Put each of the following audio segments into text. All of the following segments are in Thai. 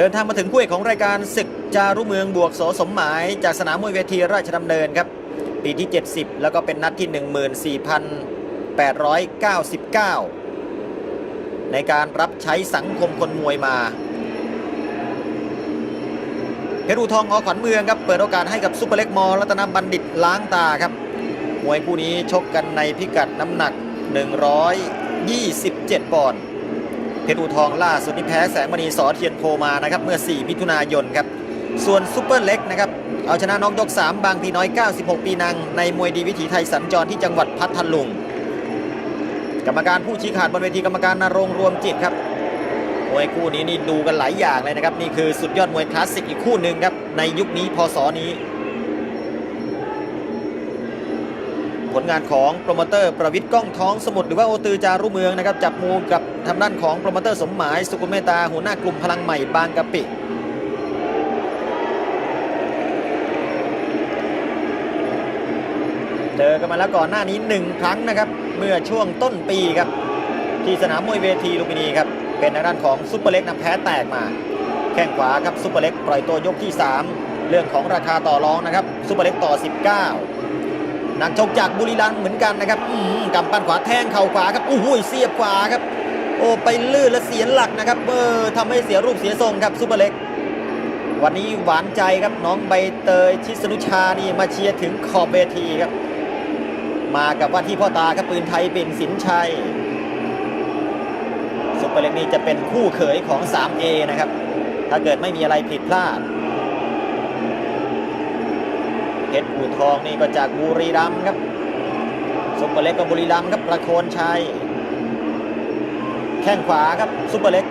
เดินทางมาถึงคู่เอกของรายการศึกจารุเมืองบวกโสสมหมาย จากสนามมวยเวทีราชดำเนินครับ ปีที่ 70 แล้วก็เป็นนัดที่ 14,899 ในการรับใช้สังคมคนมวยมาเพชรอูทองอขวัญเมืองครับเปิดโอกาสให้กับซุปเปอร์เล็กมอรัตนบัณฑิตล้างตาครับมวยคู่นี้ชกกันในพิกัดน้ำหนัก 127 ปอนด์ เพชรอูทองล่าสุดนี้แพ้แสงมณีสอเทียนโพมานะครับเมื่อ 4 มิถุนายนครับส่วนซุปเปอร์เล็กนะครับเอาชนะน้องยก 3 บางพีน้อย 96 ปีนัง ในมวยดีวิถีไทยสัญจรที่จังหวัดพัทลุง กรรมการผู้ชี้ขาดบนเวทีกรรมการนรงรวมจิตครับมวยคู่นี้นี่ดูกันหลายอย่างเลยนะครับ นี่คือสุดยอดมวยคลาสสิกอีกคู่หนึ่งครับ ในยุคนี้พศนี้ ผลงานของโปรโมเตอร์ประวิทย์ก้องท้องสมุทรหรือว่าโอตือจารุเมืองนะครับจับมูกับ ทางด้านของโปรโมเตอร์สมหมายสุกุเมตาหัวหน้ากลุ่มพลังใหม่บางกะปิเจอกันมาแล้วก่อนหน้านี้หนึ่งครั้งนะครับ เมื่อช่วงต้นปีครับ ที่สนามมวยเวทีลุมพินีครับ เป็นทางด้านของซุปเปอร์เล็กนำแพ้แตกมา แข้งขวาครับซุปเปอร์เล็กปล่อยตัวยกที่ 3 เรื่องของราคาต่อรองนะครับซุปเปอร์เล็กต่อ 19 นักชกจากบุรีรัมย์เหมือนกันนะครับกำปั้นขวาแทงเข่าขวาครับอู้หูยเสียบขวาครับ โอ้ไปลื่นและเสียหลักนะครับเออทำให้เสียรูปเสียทรงครับซุปเปอร์เล็ก วันนี้หวานใจครับน้องใบเตยชิสนุชานี่มาเชียร์ถึงขอบเวทีครับ มากับว่าที่พ่อตาครับปืนไทยเปิ่นสินชัยซุปเปอร์เล็กนี่จะเป็นคู่เขยของ 3A นะครับ ถ้าเกิดไม่มีอะไรผิดพลาดเพชรอู่ทองนี่ก็จากบุรีรัมย์ครับซุปเปอร์เล็กก็บุรีรัมย์ครับประโคนชัย ข้งขวาครับซุปเปอร์เล็ก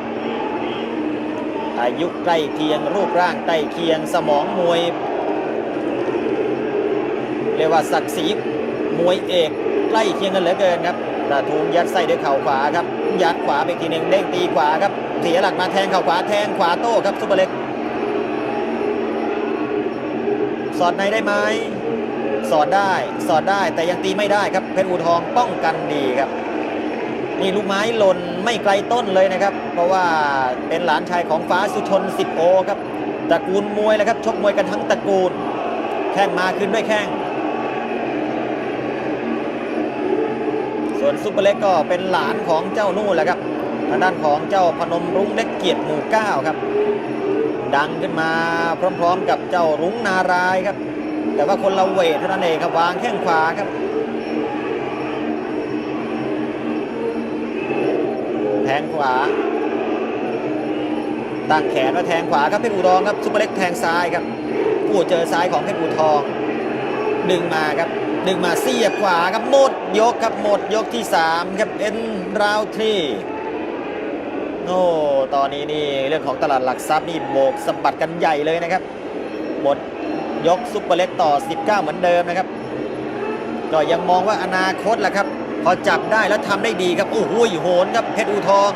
อายุใกล้เคียงรูปร่างใกล้เคียงสมองมวย เรียกว่าศักดิ์ศรีมวยเอกใกล้เคียงกันเหลือเกินครับกระทุงยัดไส้ด้วยเข่าขวาครับ ยัดขวาไปทีหนึ่งเด้งตีขวาครับเสียหลักมาแทงเข่าขวาแทงขวาโต้ครับซุปเปอร์เล็ก สอดในได้ไหมสอดได้สอดได้แต่ยังตีไม่ได้ครับเพชรอูทองป้องกันดีครับ นี่ลูกไม้หล่นไม่ไกลต้นเลยนะครับ เพราะว่าเป็นหลานชายของฟ้าสุชนสิบโอครับตระกูลมวยเลยครับชกมวยกันทั้งตระกูล แข้งมาขึ้นด้วยแข้งส่วนซุปเปอร์เล็กก็เป็นหลานของเจ้านู่นแหละครับทางด้านของเจ้าพนมรุ้งเล็กเกียรติหมู่เก้าครับ ดังขึ้นมาพร้อมๆกับเจ้ารุ้งนารายครับ แต่ว่าคนละเวทเท่านั้นเองครับวางแข้งขวาครับ แท งขวา ตั้งแขนแล้วแทงขวาครับเพชรอูทองครับซุปเปอร์เล็กแทงซ้ายครับโอ้เจอซ้ายของเพชรอูทอง ดึงมาครับ ดึงมาเสียบขวาครับหมดยกครับหมดยกที่ 3 ครับเอ็นราวทรีโอ้ตอนนี้นี่เรื่องของตลาดหลักทรัพย์นี่โบกสะบัดกันใหญ่เลยนะครับ หมดยกซุปเปอร์เล็กต่อ 19 เหมือนเดิมนะครับ ก็ยังมองว่าอนาคตแหละครับ พอจับได้แล้วทำได้ดีครับ โอ้โหโหนครับเพชรอูทอง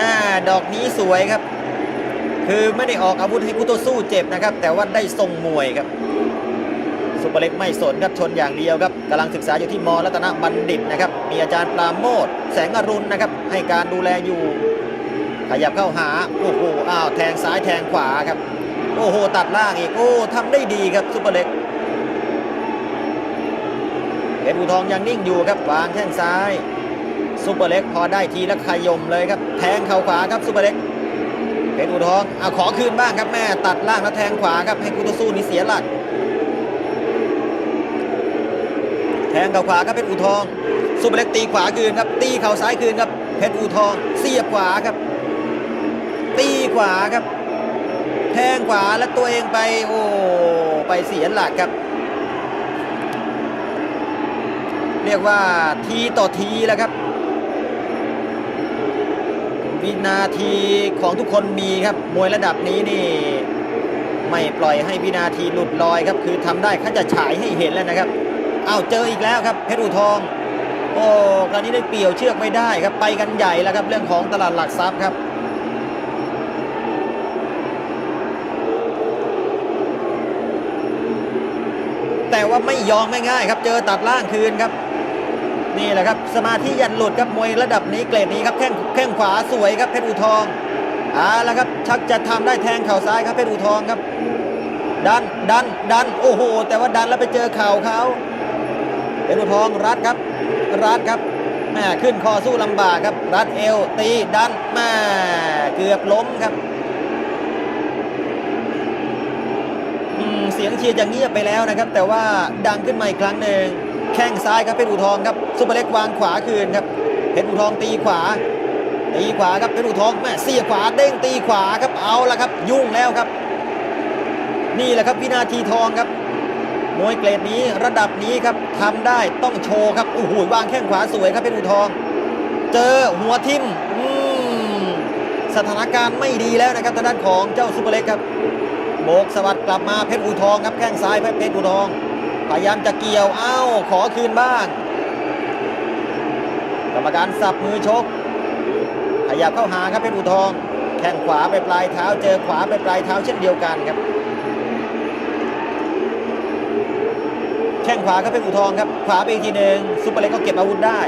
อ่าดอกนี้สวยครับ คือไม่ได้ออกอาวุธให้คู่ต่อสู้เจ็บนะครับ แต่ว่าได้ทรงมวยครับซุปเปอร์เล็กไม่สนครับชนอย่างเดียวครับกำลังศึกษาอยู่ที่มรัตนบัณฑิตนะครับ มีอาจารย์ปราโมทแสงอรุณนะครับ ให้การดูแลอยู่ ขยับเข้าหาโอ้โหอ้าวแทงซ้ายแทงขวาครับ โอ้โห ตัดล่างอีกโอ้ทำได้ดีครับซุปเปอร์เล็ก เพชรอูทองยังนิ่งอยู่ครับวางแข้งซ้ายซุปเปอร์เล็กพอได้ทีแล้วขยมเลยครับ แทงเข่าขวาครับซุปเปอร์เล็กเพชรอูทองเอาขอคืนบ้างครับแม่ตัดล่างแล้วแทงขวาครับให้คู่ต่อสู้นี่เสียหลัก แทงเข่าขวาครับเพชรอูทองซุปเปอร์เล็กตีขวาคืนครับ ตีเข่าซ้ายคืนครับเพชรอูทองเสียบขวาครับ ตีขวาครับ แทงขวาแล้วตัวเองไปโอ้ไปเสียหลักครับ เรียกว่าทีต่อทีแล้วครับ วินาทีของทุกคนมีครับมวยระดับนี้นี่ ไม่ปล่อยให้วินาทีหลุดลอยครับ คือทำได้เขาจะฉายให้เห็นแล้วนะครับอ้าวเจออีกแล้วครับเพชรอูทองโอ้คราวนี้ได้เปี่ยวเชือกไม่ได้ครับไปกันใหญ่แล้วครับเรื่องของตลาดหลักทรัพย์ครับแต่ว่าไม่ยอมง่ายๆครับ เจอตัดล่างคืนครับ นี่แหละครับสมาธิยันหลุดครับมวยระดับนี้เกรดนี้ครับแข้งแข้งขวาสวยครับเพชรอูทองเอาละครับชักจะทำได้แทงเข่าซ้ายครับเพชรอูทองครับ ดันดันดันโอ้โห แต่ว่าดันแล้วไปเจอเข่าเขาเพชรอูทองรัดครับรัดครับแม่ขึ้นคอสู้ลำบากครับ รัดเอวตีดันแม่เกือบล้มครับเสียงเชียร์จะเงียบไปแล้วนะครับ แต่ว่าดังขึ้นมาอีกครั้งหนึ่ง แข้งซ้ายครับเพชรอู่ทองครับซุปเปอร์เล็กวางขวาคืนครับเพชรอู่ทองตีขวาตีขวาครับเพชรอู่ทองแม่เสียขวาเด้งตีขวาครับเอาละครับ ยุ่งแล้วครับ นี่แหละครับวินาทีทองครับมวยเกรดนี้ระดับนี้ครับทำได้ต้องโชว์ครับโอ้โหวางแข้งขวาสวยครับเพชรอู่ทอง เจอหัวทิ่มอืมสถานการณ์ไม่ดีแล้วนะครับทางด้านของเจ้าซุปเปอร์เล็กครับโบกสวัสดกลับมาเพชรอู่ทองครับแข้งซ้ายเพชรอู่ทอง พยายามจะเกี่ยวเอ้าขอคืนบ้าง กรรมการสับมือชก ขยับเข้าหาครับเพชรอูทอง แข้งขวาไปปลายเท้าเจอขวาไปปลายเท้าเช่นเดียวกันครับ แข้งขวาครับเพชรอูทองครับ ขวาไปอีกทีหนึ่งซุปเปอร์เล็กก็เก็บอาวุธได้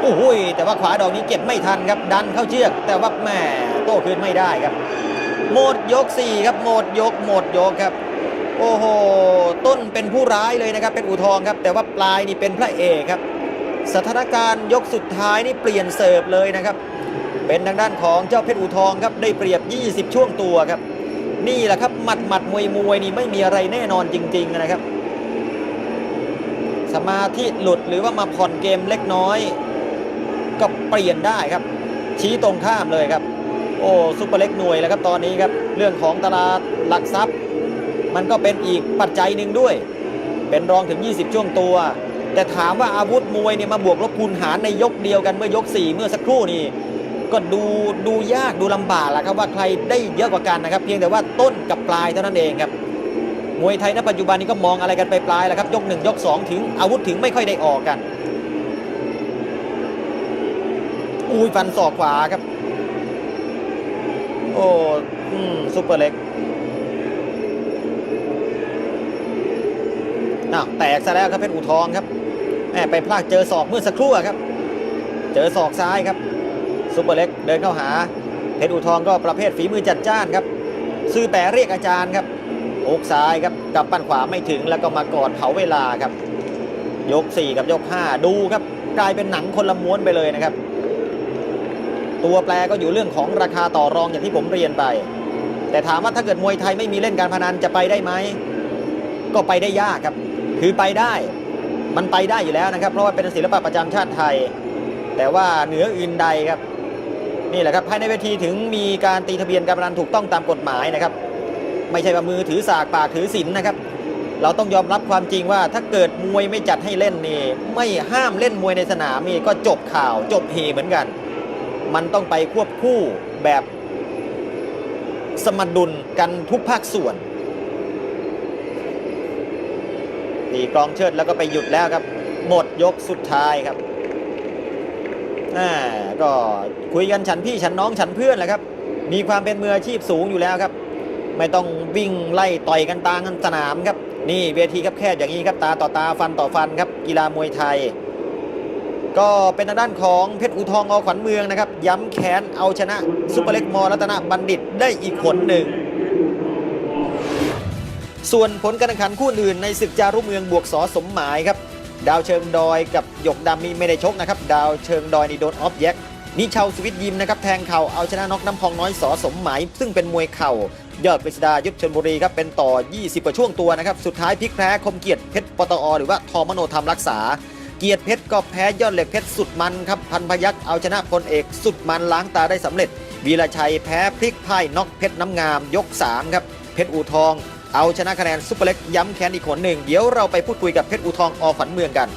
โอ้โหยแต่ว่าขวาดอกนี้เก็บไม่ทันครับ ดันเข้าเชือก แต่ว่าแหม่โต้คืนไม่ได้ครับ หมดยก4ครับหมดยกหมดยกครับ โอ้โห ต้นเป็นผู้ร้ายเลยนะครับ เป็นอู่ทองครับ แต่ว่าปลายนี่เป็นพระเอกครับ สถานการณ์ยกสุดท้ายนี่เปลี่ยนเสิร์ฟเลยนะครับ เป็นทางด้านของเจ้าเพชรอู่ทองครับ ได้เปรียบ 20 ช่วงตัวครับ นี่แหละครับ หมัดหมัดมวยมวยนี่ไม่มีอะไรแน่นอนจริง ๆ นะครับ สมาธิหลุดหรือว่ามาผ่อนเกมเล็กน้อย ก็เปลี่ยนได้ครับ ชี้ตรงข้ามเลยครับ โอ้ซุปเปอร์เล็กหน่วยแล้วครับตอนนี้ครับ เรื่องของตลาดหลักทรัพย์ มันก็เป็นอีกปัจจัยหนึ่งด้วย เป็นรองถึง 20 ช่วงตัว แต่ถามว่าอาวุธมวยเนี่ยมาบวกลบคูณหารในยกเดียวกันเมื่อยก 4 เมื่อสักครู่นี่ก็ดูดูยากดูลำบากแหละครับว่าใครได้เยอะกว่ากันนะครับ เพียงแต่ว่าต้นกับปลายเท่านั้นเองครับมวยไทยณปัจจุบันนี้ก็มองอะไรกันไปปลายแล้วครับยก1ยก2 ถึงอาวุธถึงไม่ค่อยได้ออกกันอุ้ยฟันศอกขวาครับ โอ้ อืมซุปเปอร์เล็ก อ้าวแตกซะแล้วครับเพชรอู่ทองครับแหมไปพลาดเจอศอกเมื่อสักครู่ครับ เจอศอกซ้ายครับซุปเปอร์เล็กเดินเข้าหาเพชรอู่ทองก็ประเภทฝีมือจัดจ้านครับ ซื้อแปรเรียกอาจารย์ครับอกซ้ายครับกับปั้นขวาไม่ถึงแล้วก็มากอดเผาเวลาครับ ยก 4 กับยก 5 ดูครับ กลายเป็นหนังคนละม้วนไปเลยนะครับ ตัวแปรก็อยู่เรื่องของราคาต่อรองอย่างที่ผมเรียนไป แต่ถามว่าถ้าเกิดมวยไทยไม่มีเล่นการพนันจะไปได้ไหมก็ไปได้ยากครับ คือไปได้มันไปได้อยู่แล้วนะครับ เพราะว่าเป็นศิลปะประจำชาติไทย แต่ว่าเหนืออื่นใดครับนี่แหละครับภายในเวทีถึงมีการตีทะเบียนการพนันถูกต้องตามกฎหมายนะครับ ไม่ใช่ว่ามือถือสากปากถือศีลนะครับ เราต้องยอมรับความจริงว่าถ้าเกิดมวยไม่จัดให้เล่นนี่ไม่ห้ามเล่นมวยในสนามนี่ก็จบข่าวจบเฮเหมือนกัน มันต้องไปควบคู่แบบสมดุลกันทุกภาคส่วน ตีกลองเชิดแล้วก็ไปหยุดแล้วครับ หมดยกสุดท้ายครับอ่าก็คุยกันฉันพี่ฉันน้องฉันเพื่อนแหละครับ มีความเป็นมืออาชีพสูงอยู่แล้วครับ ไม่ต้องวิ่งไล่ต่อยกันตางันสนามครับ นี่เวทีครับแคบอย่างนี้ครับตาต่อตาฟันต่อฟันครับกีฬามวยไทย ก็เป็นทางด้านของเพชรอูทองอขวัญเมืองนะครับ ย้ำแค้นเอาชนะซุปเปอร์เล็กมอรัตนบัณฑิตได้อีกผลหนึ่ง ส่วนผลการแข่งขันคู่อื่นในศึกจารุเมืองบวกสอสมหมายครับ ดาวเชิงดอยกับหยกดำมีไม่ได้ชกนะครับ ดาวเชิงดอยนี่โดนออฟแยกนิชาวสวิตยิมนะครับแทงเข่าเอาชนะน็อกน้ำพองน้อยสอสมหมาย ซึ่งเป็นมวยเข่ายอดกฤษดายุทธชนบุรีครับเป็นต่อ 20กว่าช่วงตัวนะครับสุดท้ายพลิกแพ้คมเกียรติเพชรปตอ หรือว่าทอมโนธรรมรักษา เกียรติเพชรก็แพ้ยอดเหล็กเพชรสุดมันครับพันพยักเอาชนะพลเอกสุดมันล้างตาได้สำเร็จวีรชัยแพ้พลิกพ่ายน็อกเพชรน้ำงามยก3ครับเพชรอูทอง เอาชนะคะแนนซุปเปอร์เล็กย้ำแค้นอีกคนหนึ่ง เดี๋ยวเราไปพูดคุยกับเพชรอูทองอขวัญเมืองกัน